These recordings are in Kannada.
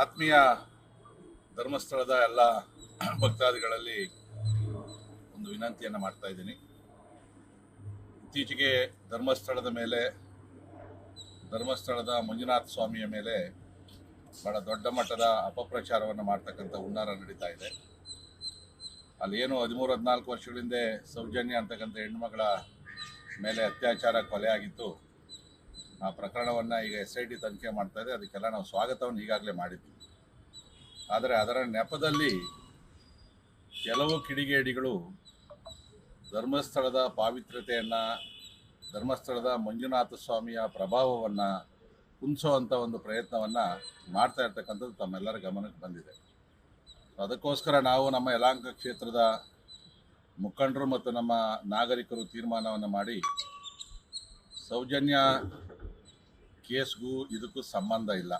ಆತ್ಮೀಯ ಧರ್ಮಸ್ಥಳದ ಎಲ್ಲ ಭಕ್ತಾದಿಗಳಲ್ಲಿ ಒಂದು ವಿನಂತಿಯನ್ನು ಮಾಡ್ತಾ ಇದ್ದೀನಿ. ಇತ್ತೀಚೆಗೆ ಧರ್ಮಸ್ಥಳದ ಮೇಲೆ, ಧರ್ಮಸ್ಥಳದ ಮಂಜುನಾಥ ಸ್ವಾಮಿಯ ಮೇಲೆ ಬಹಳ ದೊಡ್ಡ ಮಟ್ಟದ ಅಪಪ್ರಚಾರವನ್ನು ಮಾಡ್ತಕ್ಕಂಥ ಹುನ್ನಾರ ನಡೀತಾ ಇದೆ. ಅಲ್ಲಿ ಏನು ಹದಿಮೂರು, ಹದಿನಾಲ್ಕು ವರ್ಷಗಳ ಹಿಂದೆ ಸೌಜನ್ಯ ಅಂತಕ್ಕಂಥ ಹೆಣ್ಮಗಳ ಮೇಲೆ ಅತ್ಯಾಚಾರ ಕೊಲೆ ಆಗಿತ್ತು. ಆ ಪ್ರಕರಣವನ್ನು ಈಗ ಎಸ್ ಐ ಟಿ ತನಿಖೆ ಮಾಡ್ತಾ ಇದೆ. ಅದಕ್ಕೆಲ್ಲ ನಾವು ಸ್ವಾಗತವನ್ನು ಈಗಾಗಲೇ ಮಾಡಿದ್ವಿ. ಆದರೆ ಅದರ ನೆಪದಲ್ಲಿ ಕೆಲವು ಕಿಡಿಗೇಡಿಗಳು ಧರ್ಮಸ್ಥಳದ ಪಾವಿತ್ರ್ಯತೆಯನ್ನು, ಧರ್ಮಸ್ಥಳದ ಮಂಜುನಾಥ ಸ್ವಾಮಿಯ ಪ್ರಭಾವವನ್ನು ಕುಂಚುವಂಥ ಒಂದು ಪ್ರಯತ್ನವನ್ನು ಮಾಡ್ತಾ ಇರ್ತಕ್ಕಂಥದ್ದು ತಮ್ಮೆಲ್ಲರ ಗಮನಕ್ಕೆ ಬಂದಿದೆ. ಅದಕ್ಕೋಸ್ಕರ ನಾವು ನಮ್ಮ ಯಲಾಂಕ ಕ್ಷೇತ್ರದ ಮುಖಂಡರು ಮತ್ತು ನಮ್ಮ ನಾಗರಿಕರು ತೀರ್ಮಾನವನ್ನು ಮಾಡಿ ಸೌಜನ್ಯ ಕೇಸ್ಗೂ ಇದಕ್ಕೂ ಸಂಬಂಧ ಇಲ್ಲ.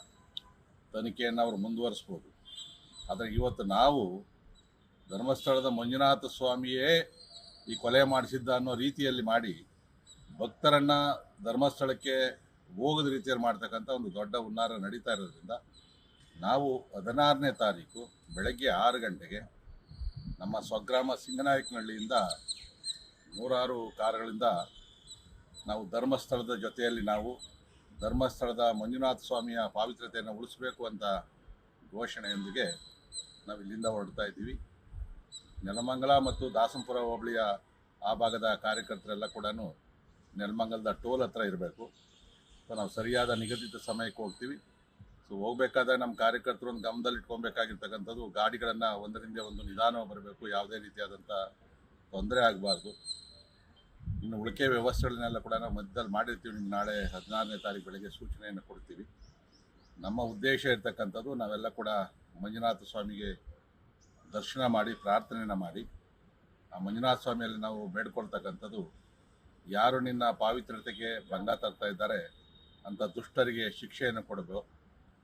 ತನಿಖೆಯನ್ನು ಅವರು ಮುಂದುವರಿಸ್ಬೋದು. ಆದರೆ ಇವತ್ತು ನಾವು ಧರ್ಮಸ್ಥಳದ ಮಂಜುನಾಥ ಸ್ವಾಮಿಯೇ ಈ ಕೊಲೆ ಮಾಡಿಸಿದ್ದ ಅನ್ನೋ ರೀತಿಯಲ್ಲಿ ಮಾಡಿ ಭಕ್ತರನ್ನು ಧರ್ಮಸ್ಥಳಕ್ಕೆ ಹೋಗದ ರೀತಿಯಲ್ಲಿ ಮಾಡ್ತಕ್ಕಂಥ ಒಂದು ದೊಡ್ಡ ಹುನ್ನಾರ ನಡೀತಾ ಇರೋದ್ರಿಂದ ನಾವು ಹದಿನಾರನೇ ತಾರೀಕು ಬೆಳಗ್ಗೆ ಆರು ಗಂಟೆಗೆ ನಮ್ಮ ಸ್ವಗ್ರಾಮ ಸಿಂಗನಾಯಕನಹಳ್ಳಿಯಿಂದ ನೂರಾರು ಕಾರುಗಳಿಂದ ನಾವು ಧರ್ಮಸ್ಥಳದ ಜೊತೆಯಲ್ಲಿ ನಾವು ಧರ್ಮಸ್ಥಳದ ಮಂಜುನಾಥ ಸ್ವಾಮಿಯ ಪಾವಿತ್ರತೆಯನ್ನು ಉಳಿಸಬೇಕು ಅಂತ ಘೋಷಣೆಯೊಂದಿಗೆ ನಾವು ಇಲ್ಲಿಂದ ಹೊರಡ್ತಾ ಇದ್ದೀವಿ. ನೆಲಮಂಗಲ ಮತ್ತು ದಾಸಂಪುರ ಹೋಬಳಿಯ ಆ ಭಾಗದ ಕಾರ್ಯಕರ್ತರೆಲ್ಲ ಕೂಡ ನೆಲಮಂಗಲದ ಟೋಲ್ ಹತ್ರ ಇರಬೇಕು. ಸೊ, ನಾವು ಸರಿಯಾದ ನಿಗದಿತ ಸಮಯಕ್ಕೆ ಹೋಗ್ತೀವಿ. ಸೊ, ಹೋಗ್ಬೇಕಾದ್ರೆ ನಮ್ಮ ಕಾರ್ಯಕರ್ತರು ಒಂದು ಗಮನದಲ್ಲಿ ಇಟ್ಕೊಬೇಕಾಗಿರ್ತಕ್ಕಂಥದ್ದು ಗಾಡಿಗಳನ್ನು ಒಂದರಿಂದ ಒಂದು ನಿಧಾನವಾಗಿ ಬರಬೇಕು, ಯಾವುದೇ ರೀತಿಯಾದಂಥ ತೊಂದರೆ ಆಗಬಾರ್ದು. ಇನ್ನು ಉಳಿಕೆ ವ್ಯವಸ್ಥೆಗಳನ್ನೆಲ್ಲ ಕೂಡ ನಾವು ಮಧ್ಯದಲ್ಲಿ ಮಾಡಿರ್ತೀವಿ. ನಿಮ್ಗೆ ನಾಳೆ ಹದಿನಾರನೇ ತಾರೀಕು ಬೆಳಗ್ಗೆ ಸೂಚನೆಯನ್ನು ಕೊಡ್ತೀವಿ. ನಮ್ಮ ಉದ್ದೇಶ ಇರತಕ್ಕಂಥದ್ದು ನಾವೆಲ್ಲ ಕೂಡ ಮಂಜುನಾಥ ಸ್ವಾಮಿಗೆ ದರ್ಶನ ಮಾಡಿ, ಪ್ರಾರ್ಥನೆಯನ್ನು ಮಾಡಿ. ಆ ಮಂಜುನಾಥ ಸ್ವಾಮಿಯಲ್ಲಿ ನಾವು ಬೇಡ್ಕೊಳ್ತಕ್ಕಂಥದ್ದು, ಯಾರು ನಿನ್ನ ಪಾವಿತ್ರ್ಯತೆಗೆ ಭಂಗ ತರ್ತಾ ಇದ್ದಾರೆ ಅಂಥ ದುಷ್ಟರಿಗೆ ಶಿಕ್ಷೆಯನ್ನು ಕೊಡಬೇಕು.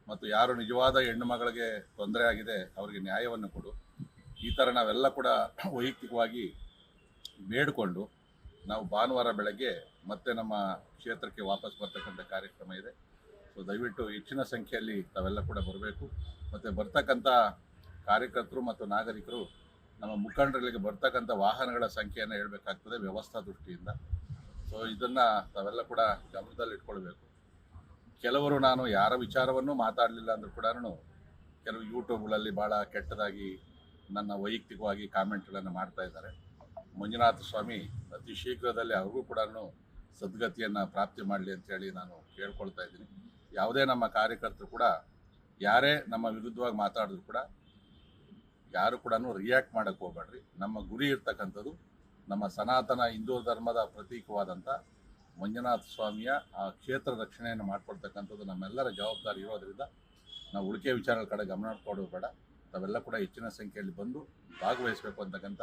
ಮತ್ತು ಯಾರು ನಿಜವಾದ ಹೆಣ್ಣು ಮಗಳಿಗೆ ತೊಂದರೆ ಆಗಿದೆ, ಅವರಿಗೆ ನ್ಯಾಯವನ್ನು ಕೊಡು. ಈ ಥರ ನಾವೆಲ್ಲ ಕೂಡ ವೈಯಕ್ತಿಕವಾಗಿ ಬೇಡಿಕೊಂಡು ನಾವು ಭಾನುವಾರ ಬೆಳಗ್ಗೆ ಮತ್ತೆ ನಮ್ಮ ಕ್ಷೇತ್ರಕ್ಕೆ ವಾಪಸ್ ಬರ್ತಕ್ಕಂಥ ಕಾರ್ಯಕ್ರಮ ಇದೆ. ಸೊ ದಯವಿಟ್ಟು ಹೆಚ್ಚಿನ ಸಂಖ್ಯೆಯಲ್ಲಿ ತಾವೆಲ್ಲ ಕೂಡ ಬರಬೇಕು. ಮತ್ತು ಬರ್ತಕ್ಕಂಥ ಕಾರ್ಯಕರ್ತರು ಮತ್ತು ನಾಗರಿಕರು ನಮ್ಮ ಮುಖಂಡರಿಗೆ ಬರ್ತಕ್ಕಂಥ ವಾಹನಗಳ ಸಂಖ್ಯೆಯನ್ನು ಹೇಳಬೇಕಾಗ್ತದೆ ವ್ಯವಸ್ಥಾ ದೃಷ್ಟಿಯಿಂದ. ಸೊ ಇದನ್ನು ತಾವೆಲ್ಲ ಕೂಡ ಗಮನದಲ್ಲಿ ಇಟ್ಕೊಳ್ಬೇಕು. ಕೆಲವರು ನಾನು ಯಾರ ವಿಚಾರವನ್ನು ಮಾತಾಡಲಿಲ್ಲ ಅಂದರೂ ಕೂಡ ಕೆಲವು ಯೂಟ್ಯೂಬ್ಗಳಲ್ಲಿ ಭಾಳ ಕೆಟ್ಟದಾಗಿ ನನ್ನ ವೈಯಕ್ತಿಕವಾಗಿ ಕಾಮೆಂಟ್ಗಳನ್ನು ಮಾಡ್ತಾ ಇದ್ದಾರೆ. ಮಂಜುನಾಥ ಸ್ವಾಮಿ ಅತಿ ಶೀಘ್ರದಲ್ಲಿ ಅವ್ರಿಗೂ ಕೂಡ ಸದ್ಗತಿಯನ್ನು ಪ್ರಾಪ್ತಿ ಮಾಡಲಿ ಅಂತೇಳಿ ನಾನು ಕೇಳ್ಕೊಳ್ತಾ ಇದ್ದೀನಿ. ಯಾವುದೇ ನಮ್ಮ ಕಾರ್ಯಕರ್ತರು ಕೂಡ, ಯಾರೇ ನಮ್ಮ ವಿರುದ್ಧವಾಗಿ ಮಾತಾಡಿದ್ರು ಕೂಡ, ಯಾರು ಕೂಡ ರಿಯಾಕ್ಟ್ ಮಾಡೋಕ್ಕೆ ಹೋಗ್ಬೇಡ್ರಿ. ನಮ್ಮ ಗುರಿ ಇರ್ತಕ್ಕಂಥದ್ದು, ನಮ್ಮ ಸನಾತನ ಹಿಂದೂ ಧರ್ಮದ ಪ್ರತೀಕವಾದಂಥ ಮಂಜುನಾಥ ಸ್ವಾಮಿಯ ಆ ಕ್ಷೇತ್ರ ರಕ್ಷಣೆಯನ್ನು ಮಾಡ್ಕೊಳ್ತಕ್ಕಂಥದ್ದು ನಮ್ಮೆಲ್ಲರ ಜವಾಬ್ದಾರಿ ಇರೋದರಿಂದ ನಾವು ಉಳಿಕೆ ವಿಚಾರಗಳ ಕಡೆ ಗಮನ ಕೊಡೋದು ಬೇಡ. ತಾವೆಲ್ಲ ಕೂಡ ಹೆಚ್ಚಿನ ಸಂಖ್ಯೆಯಲ್ಲಿ ಬಂದು ಭಾಗವಹಿಸಬೇಕು ಅಂತಕ್ಕಂಥ